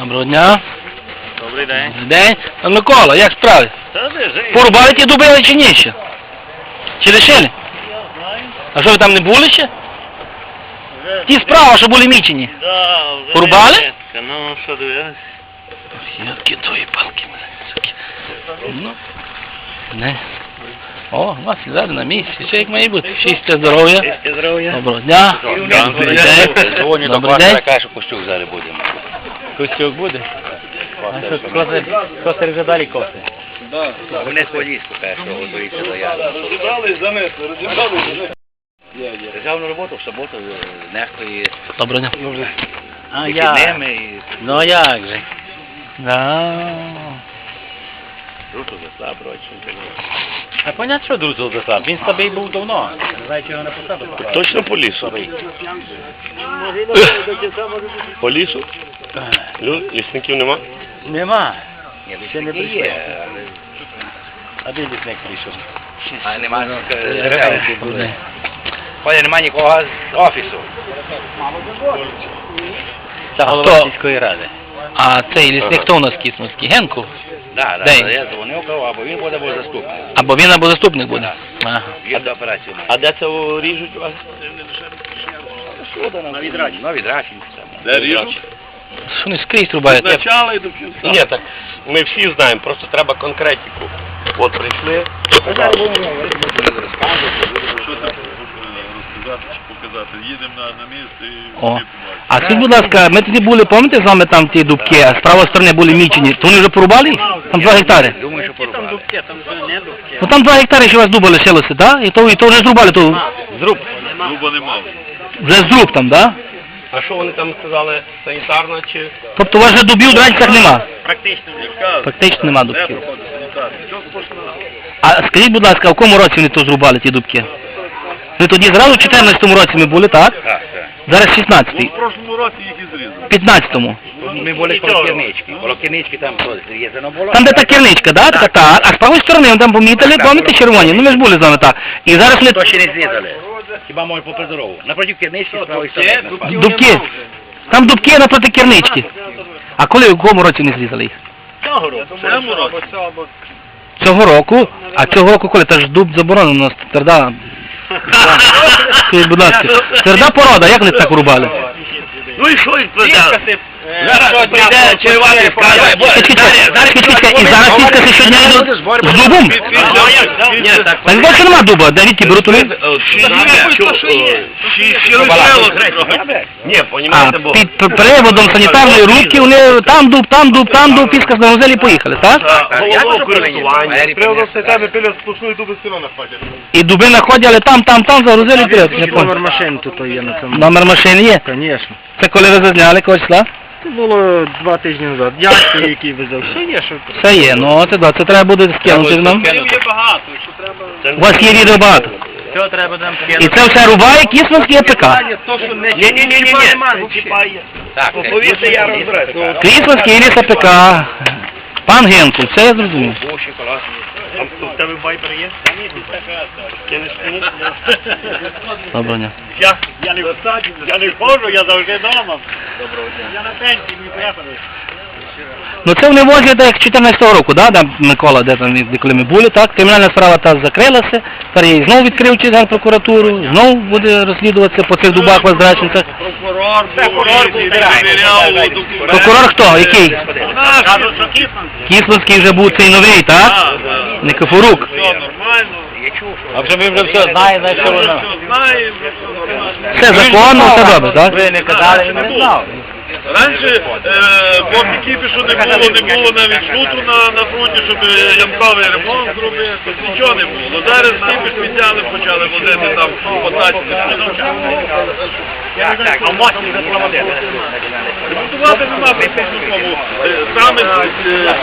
Доброго дня. Добрий день. Добрий день. Пан Микола, як справи? Та де жив? Порубали ті дубили чи ні ще? Чи лишили? Я знаю. А що ви там не були ще? Вже Ті справа, що були мічені. Да, вже Порубали? редко. Ну, що дивились? Ятки твої палки суки. Ну. Не. О, у вас ззаду на місці. Все як має бути. Щастя, здоров'я. Щастя, здоров'я. Доброго дня. Добрий день. Дзвоню до Добрий пастора, день. каже, що Костюк зараз будемо. Костюк буде? Костер вже далі коси. Вони свалістку, каже, що готується до яду. Розібрали, занесли, розібрали, занесли. Державну роботу в суботу е, нехтої Доброго дня. а вихідними і Ну як же? Да. руку заслаб, проче. А понятно, що друзі заслаб. Він слабий був давно. Не знаю, його не посадив. Точно по лісу? По лісу? Лісників нема? Нема. Ще не але- А де лісник прийшов? А нема Добрий день. Коля, нема нікого з офісу. Це голова сільської ради. А цей лісник хто у нас кисновський? Генку? Да, да, я дзвонив, кажу, або він буде, або заступник. Або він, або заступник буде. Ага. Він до операції має. А де це ріжуть вас? На відрачі. На відрачі. Де ріжуть? Що вони скрізь рубають? Почали до кінця. Ні, так ми всі знаємо, просто треба конкретику. От прийшли. Що там розказати чи показати? Їдемо на, на місце і О. А скажіть, будь ласка, ми тоді були, пам'ятаєте з вами там ті дубки, а з правої сторони були мічені, то вони вже порубали? Там 2 гектари. Думаю, що порубали. Ну там 2 гектари ще у вас дуба лишилося, так? І то, і то вже зрубали, то Зруб. Дуба нема. вже зруб там, так? А що вони там сказали? Санітарно чи? Тобто у вас вже дубів в Дранцях нема? Яка? Практично нема дубків. А скажіть, будь ласка, в якому році вони то зрубали, ті дубки? Ви тоді зразу в 14-му році ми були, так? Так, так. Зараз Ну, 16-й. в прошлому році їх і зрізали. 15-му. Ми були коло кернички. Коло кернички там зрізано було. Там де та керничка, да? Така та. А з правої сторони вони там помітили, пам'ятаєте, червоні? Ну ми ж були з вами так. І зараз вони То ще не зрізали. Хіба може попри дорогу. Напротив кернички з правої сторони. дубки. Там дубки напроти кернички. А коли в якому році не зрізали їх? В цьому році. Цього року. А цього року коли? Та ж дуб заборонено у нас. Скажіть, будь ласка, тверда порода, як вони так рубали? Ну і що їх придали? Зараз прийде червоний скаже. Чекай, і зараз фіскаси щодня йдуть з дубом? Так. Та не що нема дуба, де відки беруть вони? Ні, понімаєте, бо... під приводом санітарної рубки вони там дуб, там дуб, там дуб, фіскас на газелі поїхали, так? Головного користування. І дуби знаходять, але там, там, там загрузили вперед. Не понял. машин тут є на цьому. Номер машини є? Звісно. Це коли ви зазняли когось числа? Це було два тижні назад. Дядько, який везав. Все є, що Це є, ну це да, це треба буде скинути нам. У вас є відео багато. Що треба нам І це все рубає кісманський АПК. Ні-ні-ні-ні. Так, Повірте, я розберуся. Кісманський ліс АПК. Пан Генкул, це я зрозумів. У тебе вайбер є? Кинеш мені? Доброго дня. Я, я не в саді, я не ходжу, я завжди вдома. Доброго дня. Я на пенсії, мені треба. Ну це вони возять так, як 14 року, да, там Микола, де там де коли ми були, так? Кримінальна справа та закрилася, тепер я її знову відкрив через Генпрокуратуру, знову буде розслідуватися по цих дубах Воздраченцях. Прокурор Прокурор був. Прокурор хто? Який? Кісловський вже був цей новий, так? Никифорук. Все нормально. А вже Ми вже все знаємо. на все воно. Все законно, все добре, так? Ви не казали, він не знав. Раніше е, по не було, не було навіть шутру на, на фронті, щоб е, ямковий ремонт зробити, нічого не було. Зараз кіпіш підняли, почали возити там по 15 Так, так, а мощні вже проводили. Ремонтувати нема по такому. Е, Саме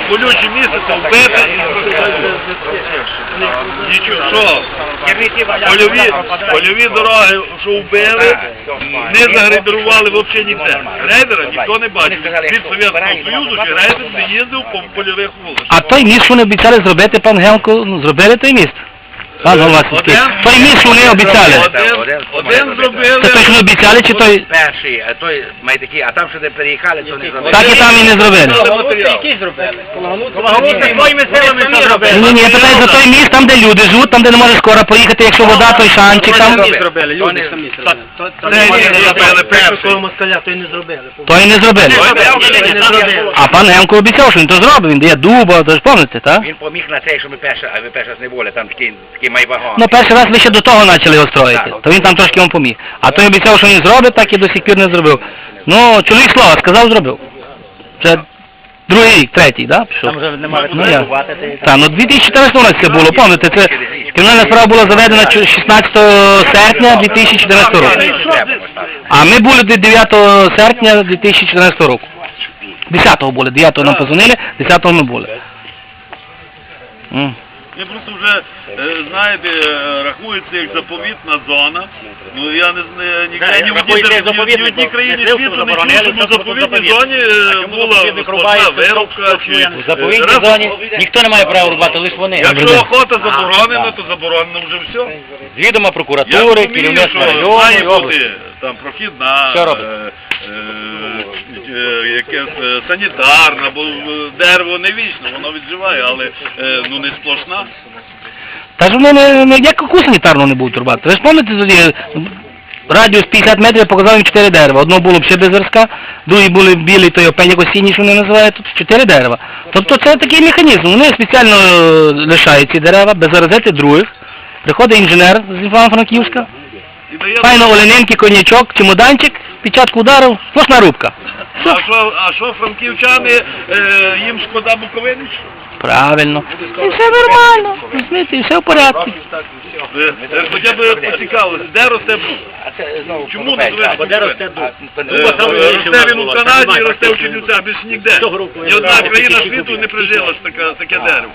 болюче місце це вбити. Нічого, що? Польові, польові дороги, що вбили, не загрейдерували взагалі ніде. Рейдера ніхто не бачив. Від Совєтського Союзу рейдер не їздив по польових вулицях. А той міст, що вони обіцяли зробити, пан Генко, ну, зробили той міст. Пан голова сільський. Той міст вони обіцяли. Один, один зробили. Це той, що не обіцяли, чи той... Перший, а той має такі, а там, що де переїхали, то не зробили. Так і там і не зробили. Кологанути своїми силами це зробили. ні, ні, я питаю за той міст, там, де люди живуть, там, де не може скоро поїхати, якщо вода, той шанчик там. зробили, люди самі зробили. Це не зробили не зробили. Не зробили. А пан Гемко обіцяв, що він то зробить, він дає дуба, то ж пам'ятаєте, так? Він поміг на цей, що ми перший, а ви перший раз не були, там такий, такий майвагон. Ну, перший раз ви ще до того почали його строїти, то він там трошки вам поміг. А той обіцяв, що він зробить, так і до сих пір не зробив. Ну, чоловік слова, сказав, зробив. Вже другий рік, третій, да, пішов? Там вже немає Ну, я. Так, ну 2014 році це було, пам'ятаєте, це кримінальна справа була заведена чу- 16 серпня 2014 року. А ми були до 9 серпня 2014 року. 10-го були, 9-го нам позвонили, 10-го ми були. М. Ми просто вже, е, знаєте, е, рахується як заповітна зона. Ну я не знаю, ні, в одній ні в країні світу не чув, щоб у просто зоні е, була рубається, вирубка. чи- в заповідній зоні ніхто не має права рубати, лише вони. Якщо охота заборонена, то заборонено вже все. Відома прокуратури, керівництва району і області. Там прохідна, е, е, е, якесь е, санітарна, бо е, дерево не вічно, воно відживає, але е, ну не сплошна. Та ж вони не, не як яку санітарну не будуть рубати. Ви ж пам'ятаєте тоді радіус 50 метрів я показав їм 4 дерева. Одно було ще без зразка, другі були білі, той опень як осінній, що вони називають, тут 4 дерева. Тобто це такий механізм. Вони спеціально е, лишають ці дерева, без заразити других. Приходить інженер з Івано-Франківська, файно олененький конячок, чемоданчик, печатку ударив, сплошна рубка. А що, а що франківчани, е, їм шкода Буковини? Правильно. І все нормально. Розумієте, і все в порядку. Е, е, Хоча б поцікавилися, де росте Чому не дуб? Де росте дуб? Е, Росте він у Канаді росте в Чернівцях, більш ніде. Ні одна країна світу не прижила ж таке, таке дерево.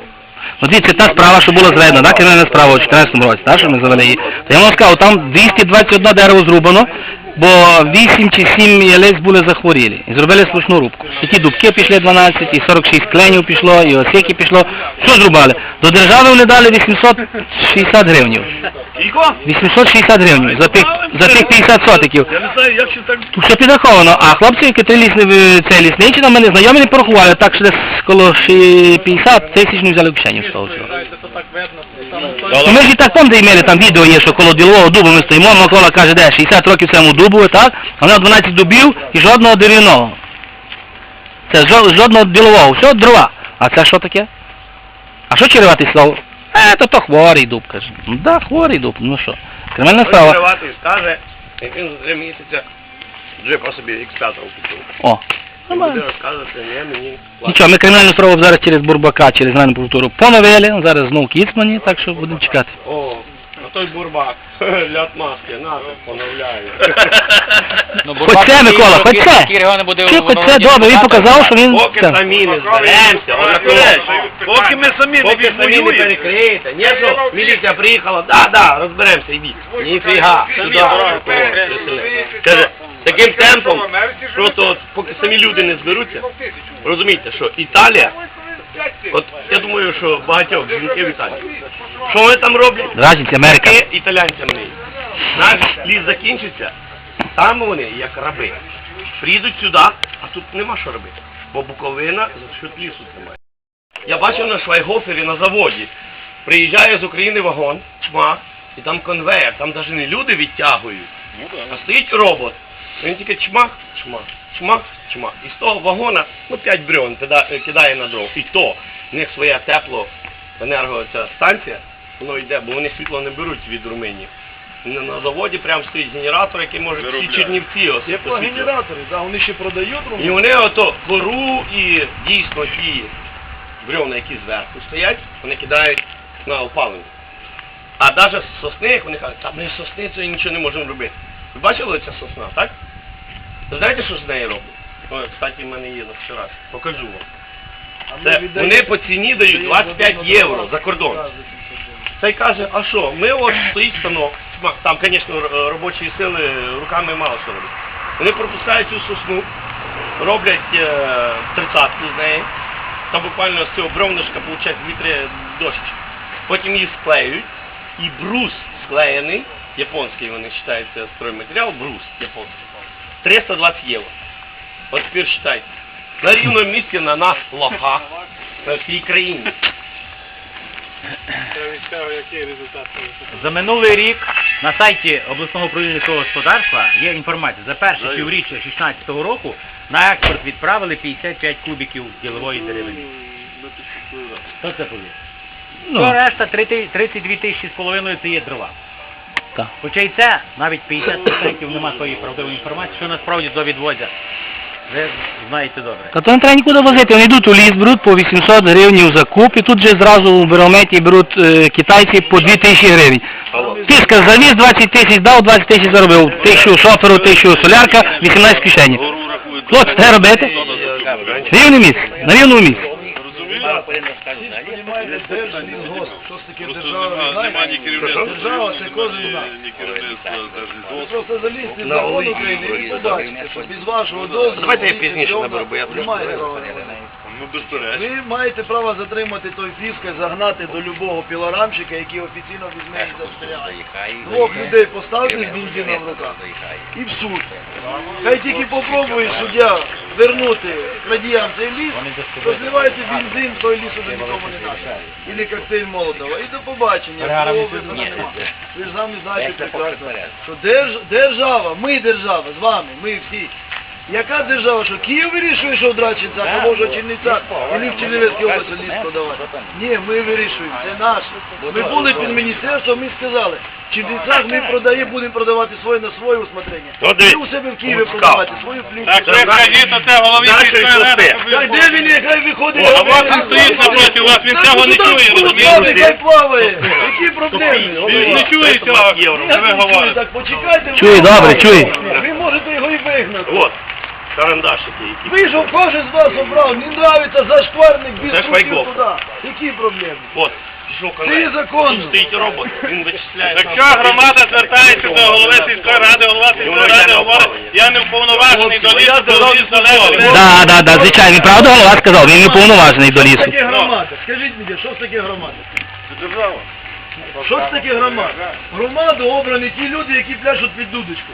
Ну, дивіться, та справа, що була зведена, так, кримінальна справа у 14 році, та, що ми завели її. То я вам сказав, там 221 дерево зрубано, бо 8 чи 7 ялець були захворілі. І зробили слушну рубку. І ті дубки пішли 12, і 46 кленів пішло, і осики пішло. Все зрубали. До держави вони дали 860 гривнів. Кілько? 860 гривень за тих, за тих 50 сотиків. Я не знаю, як ще так... Тут все підраховано, а хлопці, які три лісни, це лісничі, на мене знайомі не порахували, так що десь коло ши- 50 тисяч не взяли в кишеню з того всього. Ну, ми ж і так пам'ятаєте, мали там відео є, що коло ділового дубу ми стоїмо, Микола каже, де 60 років цьому дубу, так? А в нього 12 дубів і жодного дерев'яного. Це жодного ділового, все дрова. А це що таке? А що череватий слово? Е, то то хворий дуб, каже. Ну да, хворий дуб, ну що. Кримінальна справа. Приватний скаже, як він за три місяця джипа собі X5 купив. О. Буде ні, мені Нічого, ми кримінальну справу зараз через Бурбака, через Генеральну прокуратуру поновили, зараз знов Кіцмані, так що будемо чекати. О, той бурбак, ля маски, на, поновляю. Ну, Хоч це, Микола, хоч це. Чи хоч це добре, він показав, що він... Поки це. самі не зберемося. Поки ми самі не Поки самі не відвоюємо, перекриєте. Ні, що міліція приїхала, да, да, розберемося, йдіть. Ніфіга, сюди. Каже, таким темпом, просто поки самі люди не зберуться, розумієте, що Італія, от я думаю, що багатьох жінків Італії, що вони там роблять? Разниця Америка. Таке італійцям не. Наш ліс закінчиться, там вони, як раби, прийдуть сюди, а тут нема що робити. Бо Буковина за счет лісу тримає. Я бачив на Швайгофері на заводі. Приїжджає з України вагон, чмах, і там конвейер, там навіть не люди відтягують, а стоїть робот. Він тільки чмах, чмах, чмах, чмах. І з того вагона, ну, 5 брьон кидає на дров. І то, в них своя тепло, енерго станція, воно йде, бо вони світло не беруть від руминів. На, заводі прям стоїть генератор, який може всі чернівці ось Є генератори, да, вони ще продають І вони ото кору і дійсно ті бревна, які зверху стоять, вони кидають на опалення. А навіть з сосни, як вони кажуть, та ми з сосни це нічого не можемо робити. Ви бачили ця сосна, так? Ви знаєте, що з нею роблять? О, кстати, в мене є на вчора. Покажу вам. Це, вони по ціні дають 25 євро за кордон. Цей каже, а що, ми от стоїть станок, там, звісно, р- робочої сили руками мало що робити. Вони пропускають цю сосну, роблять е, тридцятку з неї, там буквально з цього бревнишка виходить дві-три дощечки. Потім її склеюють, і брус склеєний, японський вони вважаються стройматеріал, брус японський, 320 євро. От тепер вважайте. На рівному місці на нас лоха на всій країні. За минулий рік на сайті обласного управління господарства є інформація. За перше півріччя 2016 року на експорт відправили 55 кубиків ділової деревини. Хто це повів? Ну, решта 30 32 тисячі з половиною це є дрова. Так. Хоча і це навіть 50% нема тої правдивої інформації, що насправді довідвозять. Ви знаєте добре. Та то не треба нікуди возити, вони йдуть у ліс, беруть по 800 гривень за куб, і тут же зразу у Берометі беруть е, китайці по 2000 гривень. Тиска завіз 20 тисяч, дав 20 тисяч заробив. Тисячу шоферу, тисячу солярка, 18 в кишені. Хлопці, треба робити. Рівне місце, на рівному місці. Розумієте? Просто нема, нема ні керівництва. Держава це кожен знає. ні. Просто залізти в закон України і побачите, що без вашого дозволу... Давайте я пізніше наберу, бо я не права. Ну, безперечно. Ви маєте право затримати той фіск і загнати до любого пілорамщика, який офіційно візьме і застряє. Двох людей поставте з бензином в руках і в суд. Хай тільки попробує суддя вернути крадіям цей ліс, розливайте бензин, той ліс уже нікому не треба. Ілі коктейль Молотова. І до побачення. Ви ж самі знаєте прекрасно, що держ- держава, ми держава, з вами, ми всі. Яка держава, що Київ вирішує, що в Драченцях, а може в Чернівцях, і в Чернівецькій області ліс продавати? Ні, ми вирішуємо, це наше. Ми були під міністерством, ми сказали, в Чернівцях ми продаємо, будемо продавати своє на своє усмотрення. Ну, І у себе в Києві продавати свою плівку. Так ви скажіть оце голові сільської ради, Так де він хай виходить. А вас він стоїть напроти вас, він цього не ну, чує, так, розумієте? плаває, Хай плаває. Які проблеми? Він не чує цього, євро. ви говорите. Почекайте. ви Чує, добре, чує. Ви можете його і вигнати. Карандашики які. Вийшов, кожен з вас обрав, не нравиться зашкварник без Це Швайгов. туди. Які проблеми? От, пішов Це є конвейер. законно. Стоїть робот, він вичисляє. Якщо громада звертається до голови сільської ради, голова сільської ради говорить, я не вповноважений до лісу, до лісу залежить. Да, да, да, звичайно, правда голова сказав, він не повноважений до Що лісу. таке громада? Скажіть мені, що це таке громада? Держава. Що це таке громада? Громаду обрані ті люди, які пляшуть під дудочку.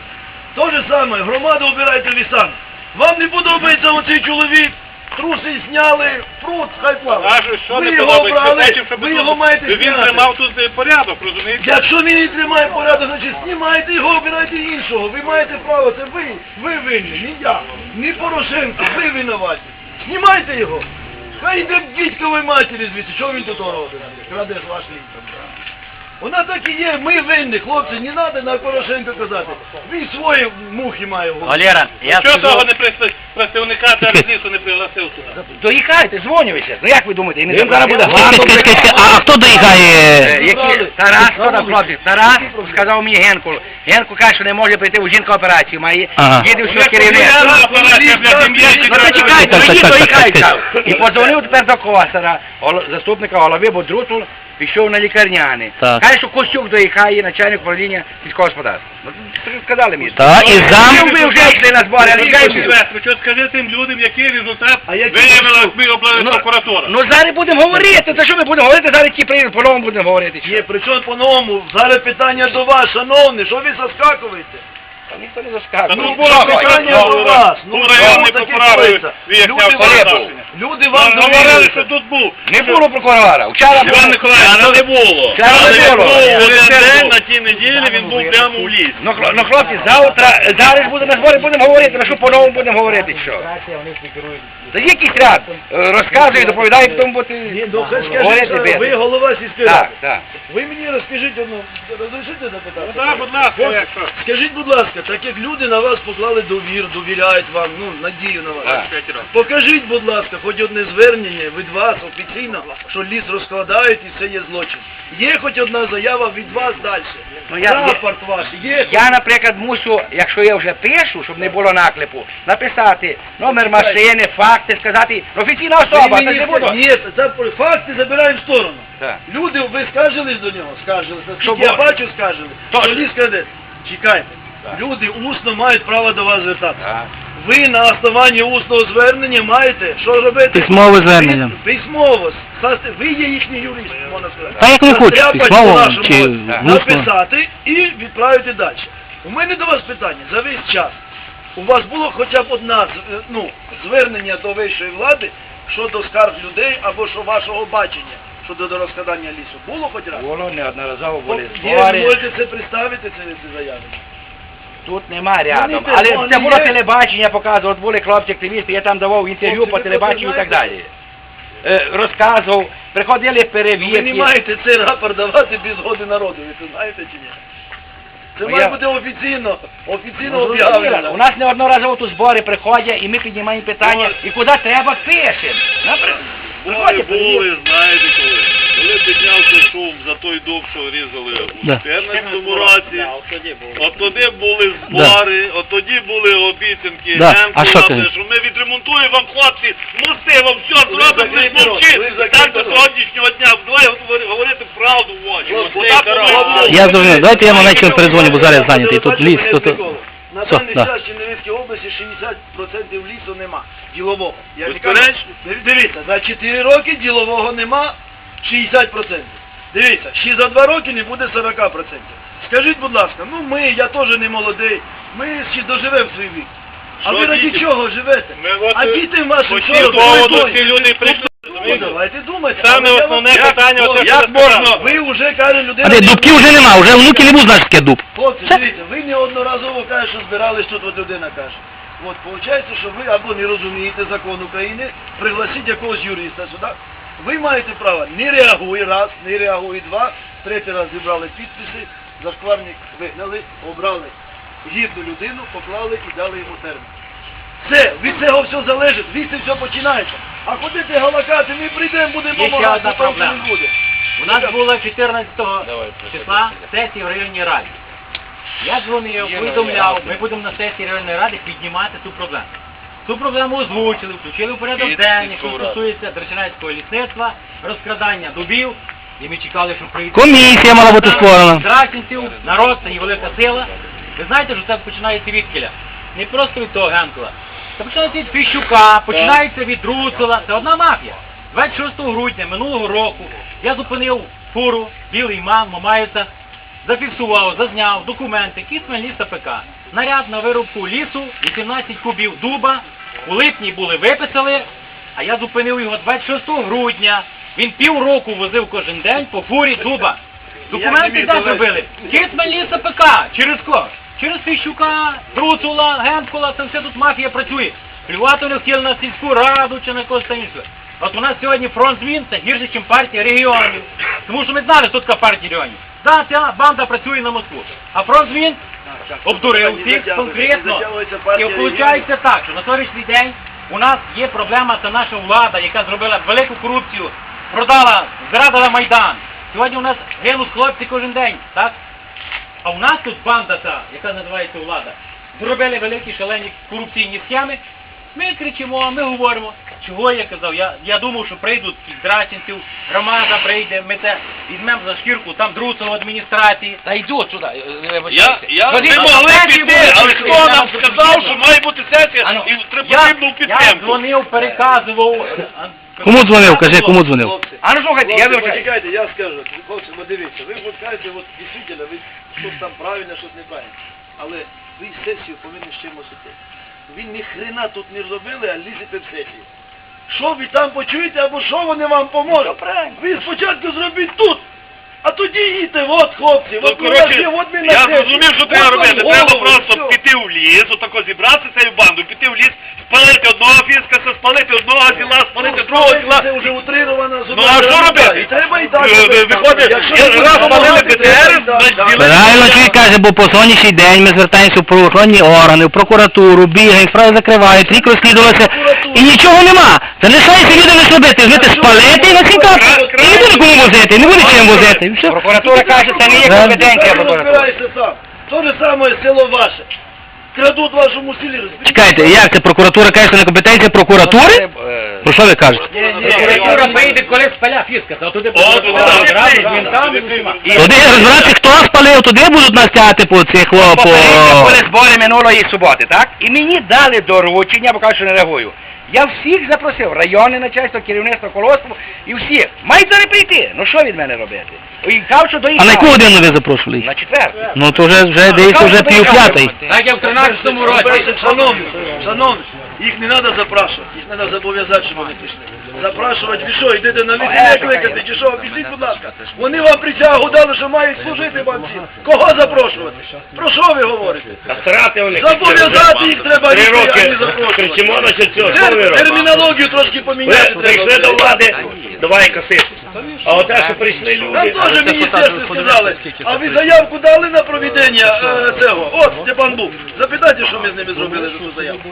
То же саме, громаду обирайте ви самі. Вам не подобається оцей чоловік, труси зняли, прут, хай плаває. Кажу, що Ви не його подобається, обрали, щоб ви його маєте Він зняти. тримав тут е, порядок, розумієте? Якщо він не тримає порядок, значить знімайте його, обирайте іншого. Ви маєте право, це ви, ви винні, не я, не Порошенко, ви винуваті. Знімайте його. Хай йде к дідьковій матері звідси, що він тут робить? Краде ж ваш ліс. Вона так і є, ми винні, хлопці, не треба на Порошенко казати. Він свої мухи має в голові. Валера, я Чого того не прис- представника держлісу не пригласив сюди? Доїхайте, дзвонювися. Ну як ви думаєте? Він Чекай, чекай, чекай, чекай, А хто доїхає? Які? Тарас, хто там? Тарас сказав мені Генку. Генку каже, що не може прийти у жінка операцію має. Ага. Їде все керівник. ім'я Ну то чекайте, Так, так, тоді так, так, доїхайте. так, І подзвонив тепер до Косара, гол- заступника голови бо Бодрутул, пішов на лікарняни. Так. Каже, що Костюк доїхає, начальник управління сільського господарства. Ну, сказали мені. Та, і зам... Ви вже йшли на збори, а лікарні. Ви що скажи тим людям, який результат А який виявила обласна Ну, прокуратура? Ну зараз будемо говорити, то що ми будемо говорити, зараз ті приїдуть, по-новому будемо говорити. Ні, при чому по-новому? Зараз питання до вас, шановні, що ви заскакуєте? Та ніхто не Та заскакує. ну, Ну, було питання питання до вас. Ну, Ну, район не що таке коїться? виясняв Люди передбачення. Люди вам Говорили, довіряють. що тут був. Не було прокурора. Вчора Іван було. Миколаївич, але не було. Вчора Але не він було. був Я один не день був. на тій неділі, він був прямо в лісі. Ну, хло- ну хлопці, завтра, зараз буде на зборі, будемо говорити, ми що по-новому будемо говорити, що? Та є якийсь ряд, е, розказує, доповідає, потім Ні, бути... ну хай Говорити ви голова сільської Так, ради. так. Ви мені розкажіть одну, розрішите запитати? Ну так, будь ласка, якщо. Скажіть, будь ласка, так як люди на вас поклали довір, довіряють вам, ну, надію на вас. Так. Покажіть, будь ласка, хоч одне звернення від вас офіційно, що ліс розкладають і це є злочин. Є хоч одна заява від вас далі. Ну, я- Рапорт ваш є. Я, наприклад, мушу, якщо я вже пишу, щоб не було наклепу, написати номер машини, факти, сказати, офіційна особа, Ви це мені не буду. Ні, це факти забираємо в сторону. Так. Люди, ви скаржились до нього? Скаржились. Що Наскільки я було? бачу, скаржились. То- То ліс краде. Чекайте. Люди усно мають право до вас звертатися. Ви на основанні усного звернення маєте що робити? Письмове звернення. Письмово. Ви є їхній юрист, можна сказати. Та як ви хочете, письмово по-нашому, чи усно. Написати і відправити далі. У мене до вас питання. За весь час у вас було хоча б одна з- е, ну, звернення до вищої влади щодо скарг людей або що вашого бачення щодо до розкладання лісу. Було хоч раз? Було неодноразово були Є, збори. можете це представити, це, ці заяви? Тут нема рядом. Ну, Але це було телебачення, показував, от були хлопці активісти, я там давав інтерв'ю по телебаченню і так далі. Е, розказував, приходили Ви не перевірки. маєте цей рапорт давати без згоди народу, ви це знаєте чи ні? Це Ну, має я- бути офіційно, офіційно Ну, об'явлено. У нас неодноразово тут збори приходять, і ми піднімаємо питання, і куди треба пишемо. Наприклад, Були, приходять, перевірки. були, знаєте коли. Коли піднявся шум за той дуб, що різали у Да. 14 році, от тоді були Да. збори, от тоді були обіцянки Да. Генку, А що нам, ти? що ми відремонтуємо вам хлопці, мости вам все зробимо, не рот, Так до сьогоднішнього дня, давай говори- говорити правду в очі. Воно і. Я зрозумів. Давайте я на чим передзвоню, бо зараз зайнятий. Тут ліс, тут... На Все, даний да. час в Чернівецькій області 60% лісу нема. Ділового. Я не Безперечно. дивіться, за 4 роки ділового нема 60%. Дивіться, ще за 2 роки не буде 40%. Скажіть, будь ласка, ну ми, я теж не молодий, ми ще доживемо свій вік. А Що ви раді діти? чого живете? Ми от, а дітям вашим цій робити? поводу ці люди прийшли, Ну, давайте думайте. Саме Але я основне вам- питання, Як- оце, що як можна? Ви вже каже людина. А де, дубків вже нема, вже внуки не будуть знати, що таке дуб. Хлопці, дивіться, ви неодноразово кажете, що збирались тут, от людина каже. От, виходить, що ви або не розумієте закон України, пригласіть якогось юриста сюди. Ви маєте право, не реагуй раз, не реагуй два, третій раз зібрали підписи, зашкварник вигнали, обрали гідну людину, поклали і дали йому термін. Все, від цього все залежить, звідси все починається. А ходити галакати, ми прийдемо, будемо Є ще допомагати, одна а там проблема. не буде. У нас було 14 числа сесія в районній раді. Я дзвонив, повідомляв, ми будемо на сесії районної ради піднімати цю проблему. Цю проблему озвучили, включили в порядок денний, що стосується Дерчинецького лісництва, розкрадання дубів, і ми чекали, що прийде. Комісія мала бути створена. Здраченців, народ, це є велика сила. Ви знаєте, що це починається від кіля. Не просто від того Генкела. Це починається від Фіщука, починається від Руцела. Це одна мафія. 26 грудня минулого року я зупинив фуру, білий ман, Мамаєвця, зафіксував, зазняв документи, ліс ПК. Наряд на вирубку лісу, 18 кубів дуба, у липні були виписали, а я зупинив його 26 грудня. Він півроку возив кожен день по фурі дуба. Документи де зробили? Кисмен ліс ПК. Через кого? Через Фіщука, Друцула, Генкула, це все тут мафія працює. Плювати вони хотіли на сільську раду чи на когось там іншого. От у нас сьогодні фронт змін це гірше, ніж партія регіонів. Тому що ми знали, що така партія регіонів. Да, ця банда працює на Москву. А фронт змін обдурив всіх конкретно. І виходить так, що на сьогоднішній день у нас є проблема, це наша влада, яка зробила велику корупцію, продала, зрадила Майдан. Сьогодні у нас гинуть хлопці кожен день, так? А у нас тут банда та, яка називається влада, зробили великі шалені корупційні схеми. Ми кричимо, ми говоримо. Чого я казав? Я, я думав, що прийдуть із Драченців, громада прийде, ми це візьмемо за шкірку, там Друцов в адміністрації. Та йдуть сюди. Я, я, ми могли піти, але хто нам сказав, що має бути сесія і треба я, потрібну я дзвонив, переказував. Кому дзвонив? Кажи, кому дзвонив? А ну слухайте, я вивчаю. почекайте, я скажу. Хлопці, ну дивіться, ви кажете, от дійсно, ви щось там правильно, щось неправильно. Але ви сесію повинні з чимось іти. Ви ні хрена тут не зробили, а лізете в сесії. Що ви там почуєте, або що вони вам поможуть? Ви спочатку зробіть тут, а тоді їдьте, от хлопці, Ну, от коротше, вас є, от ми на я сесії. зрозумів, що От треба вам робити. Треба просто все. піти в ліс, отако зібрати цю банду, піти в ліс, спалити одного фіскаса, спалити одного зіла, спалити другого Ну. Це вже утриновано. Ну а що робити? І треба і так. Е, робити. Виходить, я раз спалили БТР. Правильно чоловік каже, бо по сьогоднішній день ми звертаємося в правоохоронні органи, в прокуратуру, бігаємо, справи закривають, рік розслідувалося, і нічого нема. Це лишається люди не робити, вміти спалити і насінкати. І не буде кому возити, не буде чим возити. і все. Прокуратура каже, це не є компетенція Сам прокуратури. розбирайся сам. То же саме село ваше. Крадуть в вашому селі. розберіть. Чекайте, як це прокуратура каже, що не компетенція прокуратури? Про що ви кажете? Прокуратура поїде, коли спаля фіска, то туди одразу з мінтами туди. Туди розбиратися, хто спалив, туди будуть нас тягати по цих по... Попередньо були збори минулої суботи, так? І мені дали доручення, бо кажуть, що не реагую. Я всіх запросив, районне начальство, керівництво колоспу і всіх. Мають зараз прийти. Ну що від мене робити? І кав, що А на яку годину ви запрошували? На четвер. Ну то вже, вже десь вже пів п'ятий. Так я в 13-му році. Шановні, шановні, їх не треба запрошувати, їх треба зобов'язати, щоб вони пішли. Запрашувати, ви що, йдете на мітинг кликати, чи що, обіціть, будь ласка. Вони вам присягу дали, що мають служити вам всім. Кого запрошувати? Про що ви говорите? Зобов'язати їх треба йти, а не запрошувати. Тер- Термінологію трошки поміняти Ви треба. прийшли до влади, давай косити. А от те, що прийшли Нам люди, теж міністерство сказали, а ви заявку дали на проведення е, цього? От, Степан Бук, запитайте, що ми з ними зробили за ту заявку.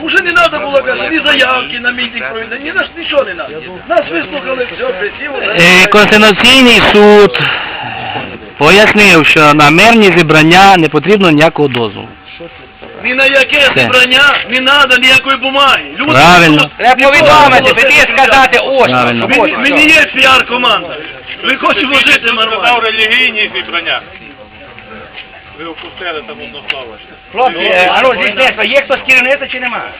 Уже не треба було казати, ні заявки на мітинг проведення, ні на що- нічого не треба. Нас вислухали, все. Е, Конституційний суд пояснив, що на мирні зібрання не потрібно ніякого дозволу. Ні на яке зібрання не треба ніякої бумаги. Люди Правильно. Треба повідомити, піти сказати ось. Правильно. Ми є піар-команда. Ми хочемо жити нормально. релігійні зібрання. Ви опустили там слово. Хлопці, а ну, здесь є хтось керівництва чи нема?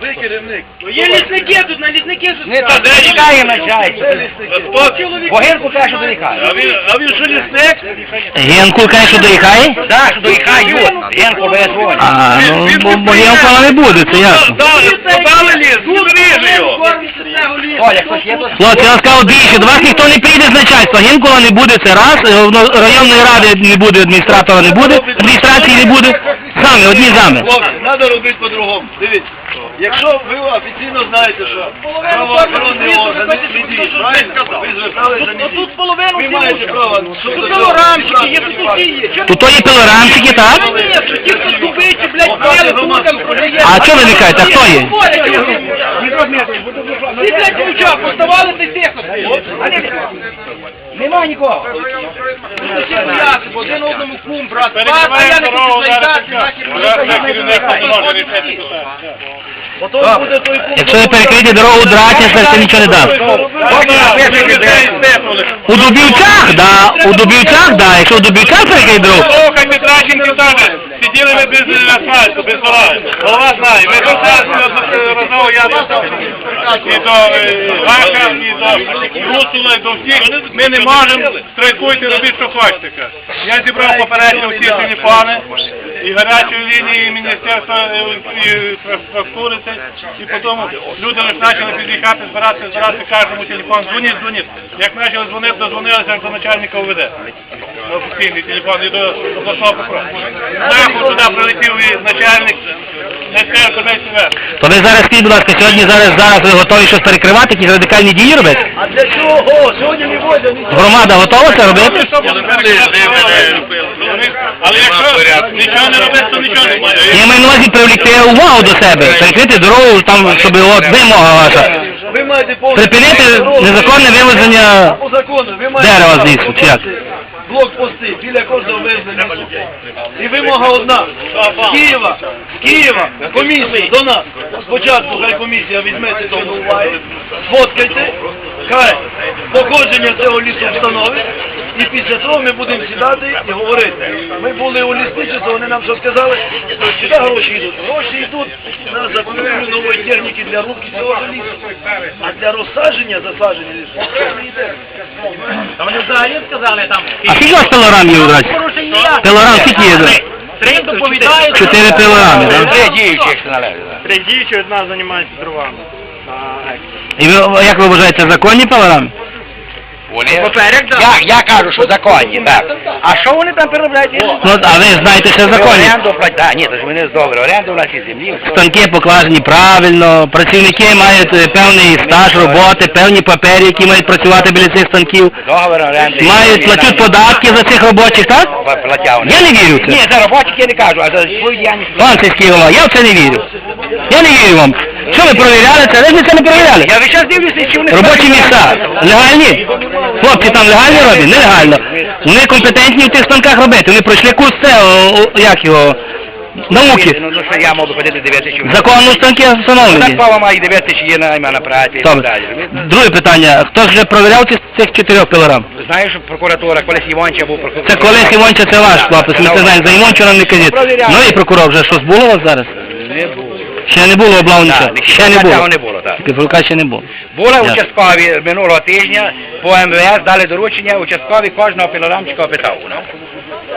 Ви керівник. Є лісники тут, на лісники Не то дорікає начальство. Лісники? Богенко каже, що дорікає. А він, а він що лісник? Генку каже, що доїхає? Так, що дорікають. Генко визвонить. А, ну, бо, бо Генка не буде, це ясно. Дали ліс, зріжу його. Оля, хтось є тут? Хлопці, я вам сказав більше, до вас ніхто не прийде з начальства. Генкула не буде, це раз, е, районної ради не буде, адміністратора не буде, адміністрації не буде. Самі, одні зами. Хлопці, треба робити по-другому. Дивіться, якщо ви офіційно знаєте, що правоохоронний орган не діє, правильно? Ви зверталися не діє. Ви маєте право до цього зібрати. Тут то є пилорамчики, так? Показати громадську позицію. А що ви не кажете, а хто є? Ти, блядь, ключа, поставали ти тихо. Нема нікого. Один одному кум, брат, Перекриваємо дорогу зараз. Керівник питання. Потім буде той пункт. Якщо не перекриті дорогу Дратівська, це нічого не дасть. У Дубівцях, да, у Дубівцях, да, якщо у Дубівцях перекриті дорогу, каже, сиділи ми без асфальту, без дороги. Голова знає, ми до разного я і до е, і до Русула, і до всіх. Ми не можемо страйкуйте, робіть, що хочете. Я зібрав попередньо всі телефони і гарячої лінії Міністерства е, інфраструктури, і потім люди лише почали під'їхати, збиратися, збиратися, кожному телефон, дзвоніть, дзвоніть. Як почали дзвонити, дозвонилися до начальника. На офіційний телефон і до обласного прокурора. Туди прилетів і начальник, не то ви зараз скажіть, будь ласка, сьогодні зараз зараз ви готові щось перекривати, якісь радикальні дії робити? А для чого? Сьогодні не возять. Громада готова це робити? Але якщо нічого не робити, то нічого немає. Я маю на увазі привлекти увагу до себе, перекрити дорогу, там, щоб от вимога ваша. Ви маєте. Припинити незаконне вивезення дерева право з лісу, чи як? Блокпости біля кожного везення. І вимога одна. З Києва, з Києва, комісію до нас. Спочатку хай комісія візьметься до уваги, сфоткайте, хай походження цього лісу встановить, і після того ми будемо сідати і говорити. Ми були у лісничестві, вони нам що сказали, сюди гроші йдуть. Гроші йдуть на закупівлю нової техніки для рубки цього лісу. А для розсадження, засадження лісу, не йде. Та вони взагалі сказали там. А скільки у вас пилорам є у Драці? Пилорам скільки є? Три доповідають. Чотири пилорами, так? Три діючих належить. Три діючі одна займається дровами. І ви, як ви вважаєте, законні пилорами? Вони... Я, я кажу, що законні, так. А що вони там переробляють? Ну, а ви знаєте, що законні. Оренду платять. Так, ні, то ж вони добре. Оренду у нас і землі. все. Станки покладені правильно, працівники мають е, певний стаж роботи, певні папери, які мають працювати біля цих станків. Договір оренди. Мають платять податки за цих робочих, так? Платять. Я не вірю в це. Ні, за робочих я не кажу, а за свою діяльність. Пан сільський голова, я в це не вірю. Я не вірю вам. Що ви провіряли це? Ви ж це не провіряли. Я весь час дивлюся, чи вони... Робочі місця. Легальні? Хлопці там легально роблять? Нелегально. Вони компетентні в тих станках робити. Вони пройшли курс це, о, о, як його, Науки. Ну, ну що я можу ходити дивитися? Законно станки Ну, так встановлені. має дивитися, чи є на на праці і так Добре. далі. Друге питання. Хто ж вже провіряв ці- цих чотирьох пилорам? Знаєш, що прокуратура, колись Іванча був прокурор. Це колись Івонча, це ваш хлопець, ми це знаємо. За Івончу нам не кажіть. Ну і прокурор вже щось було у вас зараз? Не було. Ще не було облав нічого. Так, Ще не було. не було, так. Піврока ще не було. Були Ясно. участкові минулого тижня по МВС, дали доручення, участкові кожного пілорамчика опитав. Ну.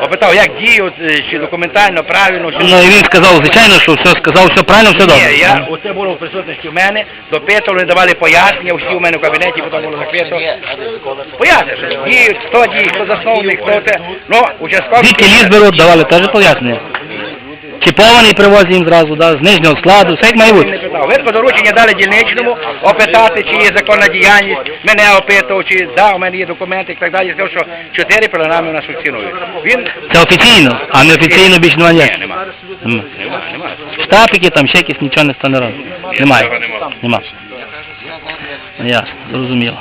Опитав, як діють, е, чи документально, правильно, чи... Ну і він сказав, звичайно, що все сказав, все правильно, все добре. Ні, я, оце було в присутності в мене, допитували, давали пояснення, всі у мене в кабінеті, потім було закрито. Пояснення, що діють, хто діє, хто засновник, хто це. Ну, участкові... Звідки ліс беруть, давали теж пояснення. Чіпований привозять їм зразу, да, з нижнього складу, все як має бути. Видко доручення дали дільничному опитати, чи є законна діяльність. Мене опитував, чи да, у мене є документи і так далі. Сказав, що чотири програми у нас функціонують. Він Це офіційно, а не офіційно більше немає. Ні, ніяк. нема. Штапики, там ще якісь нічого не стане робить. Немає. Нема. Ясно, зрозуміло.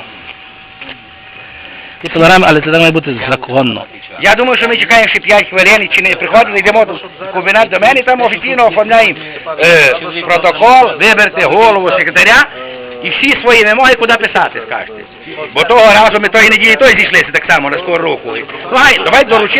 Ці панорами, але це має бути законно. Я думаю, що ми чекаємо ще 5 хвилин, чи не приходили, йдемо в кабінет до мене, там офіційно оформляємо е, протокол, виберете голову секретаря і всі свої вимоги куди писати, скажете. Бо того разу ми тої неділі той зійшлися так само на скору руку. Ну, гай, давай доручи